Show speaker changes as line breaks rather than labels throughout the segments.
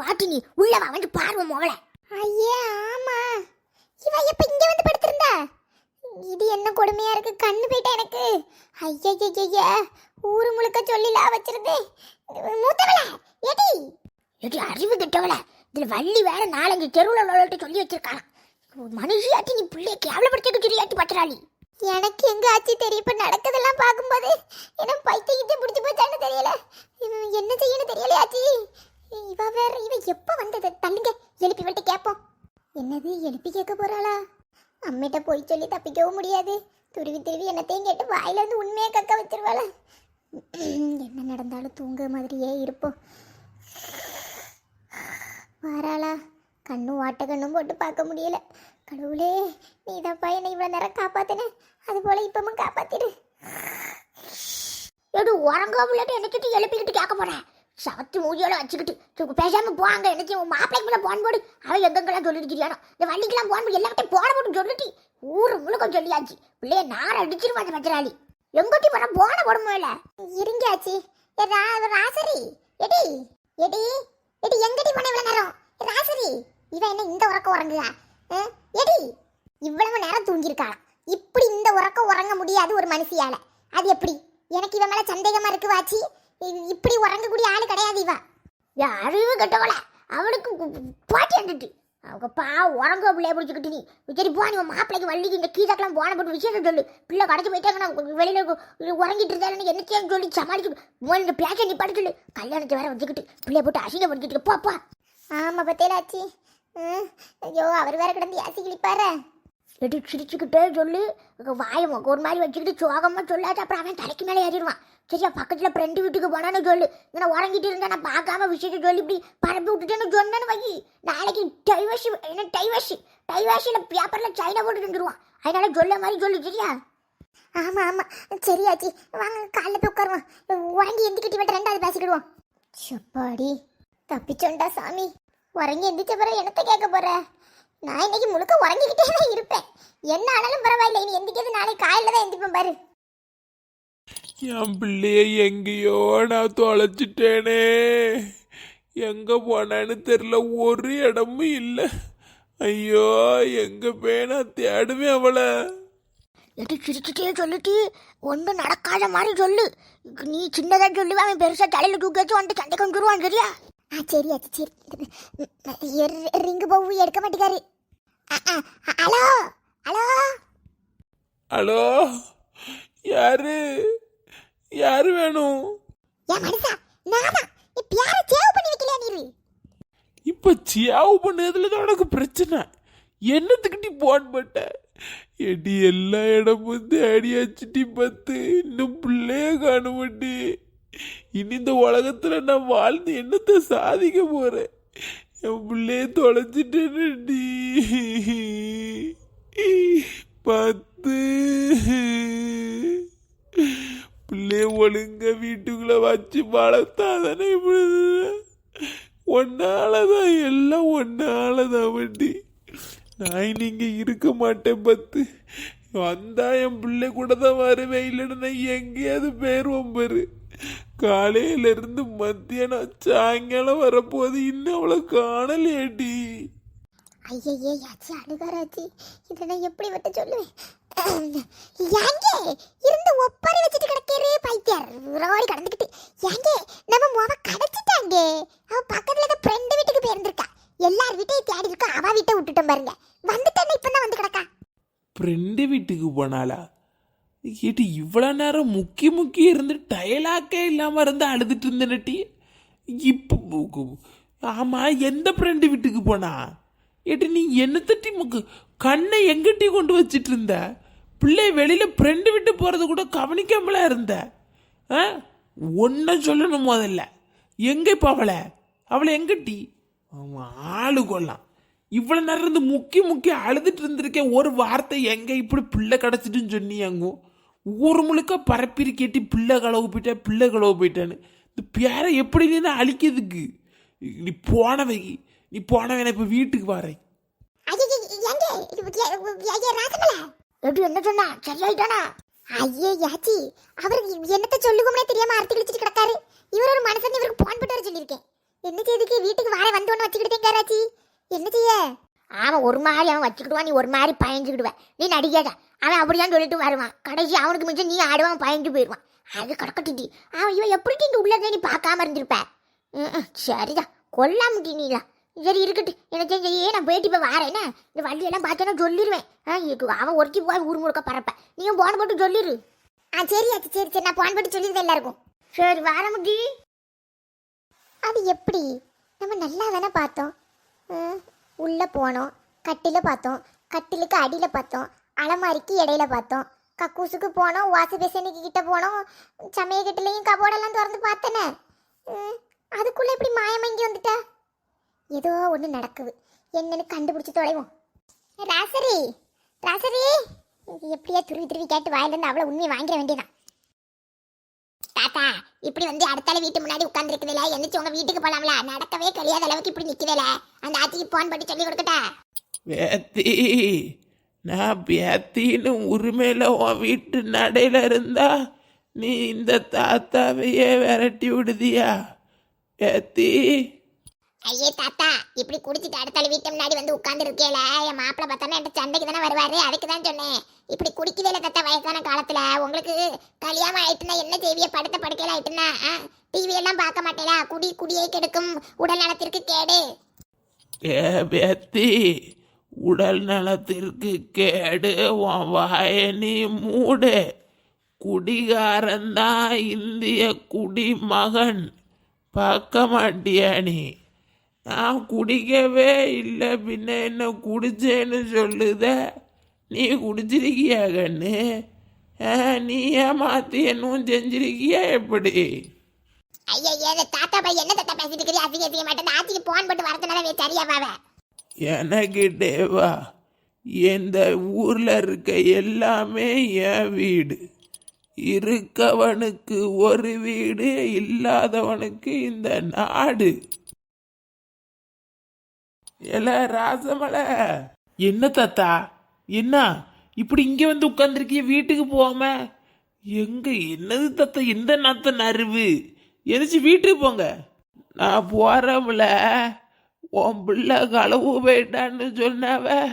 வாட்டி நீ உள்ள வா வந்து பாருவ மோள
ஐயே ஆமா. இவ எப்ப இங்க வந்து படுத்திருந்தா? இது என்ன கொடுமையா இருக்கு கண்ணு போயிட்டா எனக்கு. ஐயா ஊரு முழுக்க சொல்லிலா வச்சிருந்தே. மூத்தவள ஏடி?
எடி அறிவு கிட்டவள. இதுல வள்ளி வேற நாலஞ்சு தெருவுல உள்ளவள்கிட்ட சொல்லி வச்சிருக்கான் மனுஷியாட்டி நீ பிள்ளைய கேவலப்படுத்திக்க சொல்லியாட்டி பத்திராளி
எனக்கு எங்க ஆச்சு தெரியும்? இப்ப நடக்கதெல்லாம் பார்க்கும்போது எனக்கு பைத்தியத்தை பிடிச்சி போச்சான்னு தெரியல. என்ன செய்யணும் தெரியல ஆச்சி. இவ வேற இவ எப்ப வந்தது? தள்ளுங்க எழுப்பி விட்டு கேட்போம் என்னது எழுப்பி கேட்க போறாளா? அம்மிட்ட போய் சொல்லி தப்பிக்கவும் முடியாது. துருவி துருவி என்னத்தையும் கேட்டு வாயில இருந்து உண்மையை கக்க வச்சிருவாள? என்ன நடந்தாலும் தூங்க மாதிரியே இருப்போம். வாராளா? கண்ணும் வாட்ட கண்ணும் போட்டு பார்க்க முடியல. கடவுளே நீதான்ப்பா என்னை இவ்வளோ நேரம் காப்பாத்தின. அது போல இப்பவும் காப்பாத்திடு.
எடு உறங்காமலாட்டு என்னக்கிட்டு எழுப்பிக்கிட்டு கேட்க போறேன் சவத்து மூஞ்சியோட வச்சுக்கிட்டு சு- பேசாம போவாங்க என்ன உன் மாப்பிள்ளைக்குள்ள போன் போடு. அவன் எங்கெங்கெல்லாம் சொல்லிருக்கிறியானோ இந்த வண்டிக்கெல்லாம் போன் போடு. எல்லாத்தையும் போன போட்டு சொல்லிட்டு ஊரு முழுக்க சொல்லியாச்சு. பிள்ளைய நார அடிச்சிருவாங்க மச்சராளி எங்கட்டி போற? போன போடுமோ இல்ல
இருங்க ராசரி. எடி. எடி. எடி எங்கடி போன இவ்வளவு நேரம்? ராசரி. இவன் என்ன இந்த உறக்கம் உறங்குதா? எடி. இவ்வளவு நேரம் தூங்கியிருக்காளாம். இப்படி இந்த உறக்கம் உறங்க முடியாது ஒரு மனுஷியால. அது எப்படி? எனக்கு இவன் மேல சந்தேகமா இருக்கு வாச்சி. இப்படி உறங்கக்கூடிய ஆள் கிடையாது இவ.
அறிவு கெட்டவள. அவளுக்கு கு- பாட்டி வந்துட்டு. அவங்க பா உறங்க பிள்ளைய பிடிச்சிக்கிட்டு நீ. சரி போ நீ உன் மாப்பிள்ளைக்கு வள்ளிக்கு இந்த கீதாக்கெல்லாம் போன போட்டு விஷயத்தை சொல்லு. பிள்ளை கடைச்சி போயிட்டாங்கன்னா வெளியில் உறங்கிட்டு இருந்தாலும் என்னத்தையும் சொல்லி சமாளிச்சு முதல்ல இந்த பேச்சை நீ படிச்சு சொல்லு. கல்யாணத்தை வேற வச்சுக்கிட்டு பிள்ளைய போட்டு அசிங்கப்படுத்திட்டு போ போப்பா
ஆமாம் பத்தேல ம், ஐயோ அவர் வேற கிடந்து ஏசி கிழிப்பாரு
சிரிச்சுக்கிட்டே சொல்லி. வாயம் ஒரு மாதிரி வச்சுக்கிட்டு சோகமா சொல்லாது. அப்புறம் அவன் தலைக்கு மேலே ஏறிடுவான். சரியா பக்கத்துல ஃப்ரெண்டு வீட்டுக்கு போனான்னு சொல்லு. இங்கே உறங்கிட்டு இருந்தா நான் பார்க்காம விஷயத்தை சொல்லி இப்படி பரப்பி விட்டுட்டேன்னு சொன்னேன்னு வை. நாளைக்கு டைவர்ஷி என்ன டைவர்ஷி டைவர்ஷியில் பேப்பரில் சைனா போட்டு வந்துருவான். அதனால சொல்ல மாதிரி சொல்லு சரியா?
ஆமா ஆமா. சரியாச்சி வாங்க காலைல போய் உட்காருவோம். உறங்கி எந்திக்கிட்டு விட்டு ரெண்டாவது பேசிக்கிடுவோம். சப்பாடி தப்பிச்சோண்டா சாமி. உறங்கி எந்திரிச்ச பிறகு என்னத்தை கேட்க போற? நான் இன்னைக்கு முழுக்க உறங்கிக்கிட்டே தான் இருப்பேன். என்ன ஆனாலும் பரவாயில்ல. இனி எந்திக்கிறது நாளைக்கு காலையில தான் எந்திப்பேன் பாரு.
என் பிள்ளைய எங்கேயோ நான் தொலைச்சிட்டேனே. எங்க போனான்னு தெரியல. ஒரு இடமும் இல்லை. ஐயோ எங்க போய் நான் தேடுவேன் அவளை.
எடி சிரிச்சுட்டே சொல்லிட்டு ஒன்றும் நடக்காத மாதிரி சொல்லு. நீ சின்னதாக சொல்லுவ அவன் பெருசாக தலையில் தூக்கி வச்சு வந்துட்டு சண்டை கொண்டுருவான் சரியா?
ஆ சரியாச்சி சரி. ரிங்கு போவு எடுக்க மாட்டேங்காரு. ஹலோ? ஹலோ?
ஹலோ? யாரு? யாரு வேணும்?
என் மனுஷா நான்? தான் நீ பியார சேவ் பண்ணி வைக்கலையா நீரு
இப்ப சியாவு பண்ணதுல தான் உனக்கு பிரச்சனை. என்னத்துக்கு நீ போன் பண்ண? எடி எல்லா இடமும் தேடி வச்சுட்டி பத்து இன்னும் பிள்ளைய காண மாட்டி இனி இந்த உலகத்துல நான் வாழ்ந்து என்னத்தை சாதிக்க போகிறேன் என் பிள்ளைய தொலைச்சிட்டேன்டி பத்து. பிள்ளைய ஒழுங்க வீட்டுக்குள்ளே வச்சு வளர்த்தாதானே இப்படி ஒன்னாலதான் எல்லாம் ஒன்னால தான் வண்டி. நான் நீங்கள் இருக்க மாட்டேன் பத்து. வந்தா என் பிள்ளை கூட தான் வருவேன் இல்லைன்னு நான் எங்கேயாவது போயிருவோம் பாரு. காலையிலிருந்து மத்தியானம் சாயங்காலம் வரப்போது இன்னும் அவளை காணலையாடி.
ஐயையே யாச்சி அழுகாராச்சி. இதை நான் எப்படி விட்டு சொல்லுவேன்? யாங்கே இருந்து ஒப்பாரி வச்சுட்டு கிடக்கிறே பைத்தியார் ரோடி கடந்து யாங்கே நம்ம முவ கடைச்சிட்டாங்க அவ பக்கத்துல இருக்க ஃப்ரெண்டு வீட்டுக்கு போயிருந்திருக்கா எல்லார் வீட்டையும் தேடி இருக்கா அவ வீட்டை விட்டுட்டோம் பாருங்க வந்துட்டேன்னு இப்பதான் வந்து கிடக்கா
ஃப்ரெண்டு வீட்டுக்கு போனாளா? ஏட்டி இவ்வளோ நேரம் முக்கி முக்கி இருந்து டயலாக்கே இல்லாமல் இருந்து அழுதுட்டு இருந்தேனட்டி இப்போ ஆமாம் எந்த ஃப்ரெண்டு வீட்டுக்கு போனா? ஏட்டி நீ என்ன தட்டி முக்கு கண்ணை எங்கிட்டி கொண்டு வச்சிட்டு இருந்த? பிள்ளை வெளியில் ஃப்ரெண்டு விட்டு போகிறது கூட கவனிக்காமலாம் இருந்த? ஆ? ஒன்றை சொல்லணும் முதல்ல. எங்கே இப்போ அவளை? அவளை எங்கிட்டி அவன் ஆளு கொல்லாம். இவ்வளோ நேரம் இருந்து முக்கி முக்கி அழுதுட்டு இருந்திருக்கேன். ஒரு வார்த்தை எங்கே இப்படி பிள்ளை கிடச்சிட்டுன்னு சொன்னியாங்கோ? ஊர் முழுக்க பரப்பிரி கேட்டி பிள்ளை களவு போயிட்டேன் பிள்ளை களவு போயிட்டேன்னு. இந்த பேரை எப்படி நீ தான் அழிக்கிறதுக்கு? நீ போனவை நீ போனவை நான் இப்போ வீட்டுக்கு வரேன்.
ஐயே யாங்கே ஐயே ராசமல
எடி என்ன சொன்னா? சரியாயிட்டானா?
ஐயே யாச்சி அவருக்கு என்னத்த சொல்லுவோம்னே தெரியாம அறுத்து கிழிச்சிட்டு கிடக்காரு. இவர் ஒரு மனுஷன் இவருக்கு போன் போட்டு வர சொல்லியிருக்கேன். என்ன செய்துக்கு? வீட்டுக்கு வார வந்தோன்னு முடியல ராச்சி என்ன செய்ய?
அவன் ஒரு மாதிரி அவன் வச்சுக்கிடுவான் நீ ஒரு மாதிரி பயந்துக்கிடுவேன் நீ நடிக்காத அவன் அப்படிதான் சொல்லிட்டு வருவான். கடைசி அவனுக்கு மிச்சம் நீ ஆடுவான் பயந்து போயிடுவான் அது கடக்கட்டி அவன் இவன் எப்படி இந்த உள்ளதே நீ பார்க்காம இருந்திருப்ப? ம், சரிதான். கொல்லாமட்டி நீலாம் சரி இருக்கட்டும். எனக்கு செய்ய நான் போயிட்டு இப்போ வாரேன்னா இந்த வண்டியெல்லாம் பார்த்தேன்னா சொல்லிடுவேன் ஆ அவன் ஒருத்தி போய் ஊர் முழுக்க பறப்ப. நீயும் போன போட்டு சொல்லிடு
ஆ சரி ஆச்சி சரி சரி. நான் போன் பண்ணி சொல்லிடுறேன் எல்லாருக்கும்.
சரி வாரமுட்டி.
அது எப்படி? நம்ம நல்லா தானே பார்த்தோம். உள்ளே போனோம். கட்டில பார்த்தோம். கட்டிலுக்கு அடியில் பார்த்தோம். அலமாரிக்கு இடையில பார்த்தோம். கக்கூசுக்கு போனோம். வாசு பேசனுக்கு கிட்ட போனோம். சமய கட்டிலையும் கபோர்டெல்லாம் திறந்து பார்த்தேனே. ம், இப்படி எப்படி மாயமங்கி வந்துட்டா? ஏதோ ஒன்று நடக்குது. என்னன்னு கண்டுபிடிச்சி தொலைவோம். ராசரி ராசரி எப்படியா துருவி துருவி கேட்டு வாயிலிருந்து அவ்வளோ உண்மையை வாங்கிட வேண்டியதான் தாத்தா இப்படி வந்து அடுத்தால வீட்டு முன்னாடி உட்காந்துருக்குதுல எந்திரிச்சு உங்க வீட்டுக்கு போலாம்ல. நடக்கவே கிடையாத அளவுக்கு இப்படி நிக்குதுல. அந்த ஆச்சிக்கு போன் பண்ணி சொல்லி கொடுக்கட்டா?
பேத்தி நான் பேத்தின்னு உரிமையில உன் வீட்டு நடையில இருந்தா நீ இந்த தாத்தாவையே விரட்டி விடுதியா? பேத்தி
ஐயே தாத்தா இப்படி குடிச்சிட்டு அடுத்த வீட்டு முன்னாடி வந்து உட்கார்ந்து இருக்கேல என் மாப்பிள்ள பார்த்தானே என் சண்டைக்கு தானே வருவாரு? அதுக்கு தான் சொன்னேன். இப்படி குடிக்கவே இல்லை தாத்தா வயசான காலத்துல. உங்களுக்கு கல்யாணம் ஆயிட்டுனா என்ன செய்விய படுத்த படுக்கையில ஆயிட்டுனா டிவி எல்லாம் பார்க்க மாட்டேனா குடி குடியை கெடுக்கும். உடல் நலத்திற்கு கேடு.
ஏ பேத்தி உடல் நலத்திற்கு கேடு. உன் வாயனி மூடு. குடிகாரன்தான் இந்திய குடிமகன். பார்க்க மாட்டியா நீ? நான் குடிக்கவே இல்லை பின்ன என்ன குடிச்சேன்னு சொல்லுத? நீ குடிச்சிருக்கியா கண்ணு? நீ ஏமாத்தி என்னும் செஞ்சிருக்கியா எப்படி?
ஐயா இந்த தாத்தா பையன் என்ன தாத்தா பேசிட்டு இருக்கிறீ அசிங்க செய்ய மாட்டேன். ஆச்சிக்கு போன் போட்டு வரதுனால சரியா பாவ
எனக்கு தேவா இந்த ஊர்ல இருக்க எல்லாமே என் வீடு. இருக்கவனுக்கு ஒரு வீடு இல்லாதவனுக்கு இந்த நாடு. எல ராசமலை. என்ன தாத்தா? என்ன? இப்படி இங்கே வந்து உட்காந்துருக்கிய வீட்டுக்கு போகாம? எங்க என்னது தாத்தா? எந்த நாத்த நறுவு எதிச்சு வீட்டுக்கு போங்க. நான் போறோம்ல. உன் பிள்ளை களவு போயிட்டான்னு சொன்னாவ.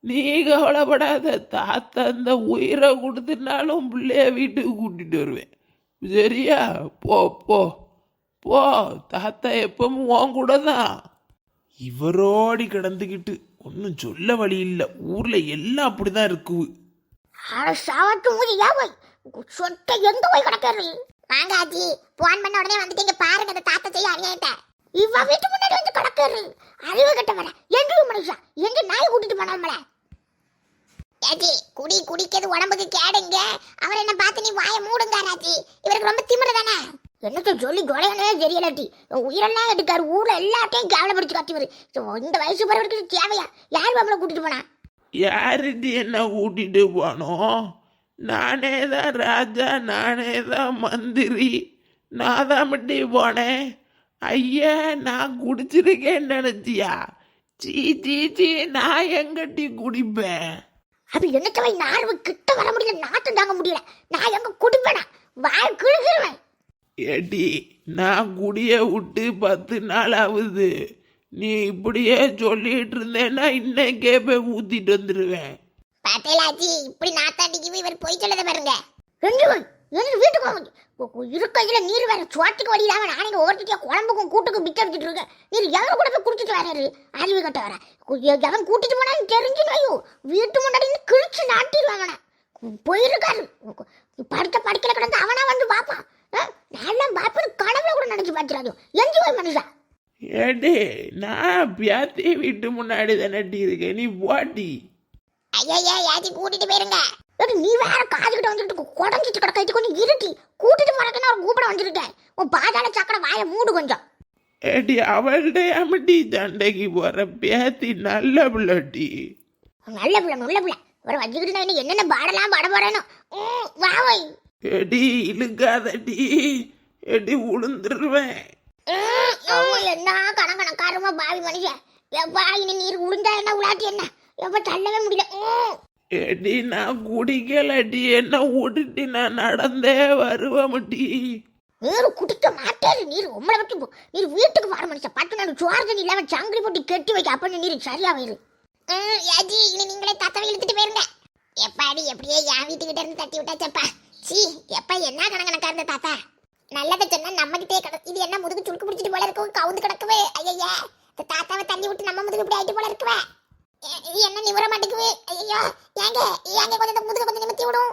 நீ கவலைப்படாத. தாத்தா அந்த உயிரை கொடுத்துனாலும் பிள்ளைய வீட்டுக்கு கூட்டிட்டு வருவேன். சரியா? போ போ. போ. தாத்தா எப்பவும் உன் கூட தான். இவரோடி கிடந்துக்கிட்டு ஒன்றும் சொல்ல வழி இல்லை. ஊரில் எல்லாம் அப்படிதான் இருக்கு.
அட சாவட்டு மூஞ்சி ஏன் போய். சொட்டை எங்க போய் கிடக்காரு
வாங்க ஆச்சி போன் பண்ண உடனே வந்துட்டீங்க பாருங்க அந்த தாத்தா செய்ய அநியாயத்தை.
இவன் வீட்டு முன்னாடி வந்து கிடக்காரு அறிவு கட்டவன எங்க மனுஷா எங்க நாயை கூட்டிட்டு போனாமல
ஏச்சி குடி குடிக்கிறது உடம்புக்கு கேடுங்க. அவர் என்ன பார்த்து நீ வாயை மூடுங்க ராச்சி இவருக்கு ரொம்ப திமிரு தானே?
என்னத்த சொல்லி தொலையனே தெரியலட்டி உயிரெல்லாம் எடுக்காரு. ஊர்ல எல்லாத்தையும் கேவலப்படுத்தி காட்டிவாரு இந்த வயசு பிறகு தேவையா? யார் நம்மளை கூட்டிட்டு போனா?
யாருடி என்ன கூட்டிட்டு போனோம் நானே தான் ராஜா நானே தான் மந்திரி. நான் தான் மட்டி போனேன். ஐயா நான் குடிச்சிருக்கேன்னு நினைச்சியா? சீ சீ சீ நான் எங்கட்டி குடிப்பேன்?
அப்ப என்னத்தவை நார்வு கிட்ட வர முடியல நாட்டம் தாங்க முடியல. நான் எங்க குடிப்பேனா? வாய் கிழிச்சிருவேன்
ஏடி நான் குடிய விட்டு பத்து நாள் ஆகுது நீ இப்படியே சொல்லிட்டு இருந்தேன்னா இன்னைக்கே போய் ஊத்திட்டு வந்துடுவேன்
ஆச்சி இப்படி நாத்தாண்டிக்கு இவர் போய் சொல்லத பாருங்க.
எனக்கு வீட்டுக்கு வாங்க இருக்கையில நீர் வேற சோட்டுக்கு வழி இல்லாம நானே ஒவ்வொருத்தியா குழம்புக்கும் கூட்டுக்கும் பிச்சை எடுத்துட்டு இருக்கேன். நீர் எவன் கூட போய் குடிச்சிட்டு வராரு அறிவு கட்ட வர. எவன் கூட்டிட்டு போனான்னு தெரிஞ்சுனாயோ வீட்டு முன்னாடி கிழிச்சு நாட்டிடுவாங்க போயிருக்காரு. படுத்த படுக்கையில கிடந்து அவனா வந்து பாப்பான் நான் பாப்பேன் கனவுல கூட நினைச்சு பார்த்துறாரு எஞ்சி போய் மனுஷா?
ஏடி நான் பியாத்தி வீட்டு முன்னாடி தானே இருக்கேன். நீ போட்டி
ஐயா ஆச்சி கூட்டிட்டு போயிருங்க.
ஏடி, நீ வேற காதுகிட்ட வந்துட்டு குடஞ்சிட்டு கிடக்க. கொஞ்சம் இருட்டி. கூட்டிட்டு போறதுக்கு நான் கூப்பிட வந்திருக்கேன். உன் பாதாள சக்கரை வாயை மூடு கொஞ்சம்.
ஏடி அவள்கிட்ட அம்மட்டி சண்டைக்கு போற பேத்தி நல்ல பிள்ளட்டி
நல்ல பிள்ளை நல்ல பிள்ளை. ஒரு வச்சுக்கிட்டு நான் என்னென்ன பாடலாம் பாட போறேனோ? வா வை
எடி இழுக்காதடி. எடி உளுந்துருவேன்.
ம், ம், என்ன கணக்கணக்காரமா பாவி மனுஷன் எப்பா இனி நீர் உளுந்தா என்ன உலாட்டி என்ன? எப்ப தள்ளவே முடியல.
எடி நான் குடிக்கலடி. என்ன விட்டுட்டு நான் நடந்தே மட்டி
நீர் குடிக்க மாட்டாரு நீர் உம்மளை வச்சு போ- நீர் வீட்டுக்கு வர மனுஷன் பத்து நாள் சுவார் தண்ணி இல்லாம சங்கிலி போட்டு கெட்டி வைக்க. அப்ப நீர் சரியா வயிறு
யாஜி இனி நீங்களே தாத்தாவை இழுத்துட்டு போயிருங்க. எப்பாடி எப்படியே என் வீட்டுக்கிட்ட இருந்து தட்டி விட்டாச்சப்பா. சீ எப்ப என்ன கணக்கணக்கா இருந்த தாத்தா? நல்லதை சொன்னா நம்ம கிட்டே இது என்ன முதுகு சுருக்கு பிடிச்சிட்டு போல இருக்கும் கவுந்து கிடக்குவே. ஐயா இந்த தாத்தாவை தண்ணி விட்டு நம்ம முதுகு இப்படி ஆயிட்டு போல இருக்குவே. இது என்ன நிவர மாட்டேங்குவே ஐயோ ஏங்க ஏங்க கொஞ்சம் முதுகு கொஞ்சம் நிமித்தி விடும்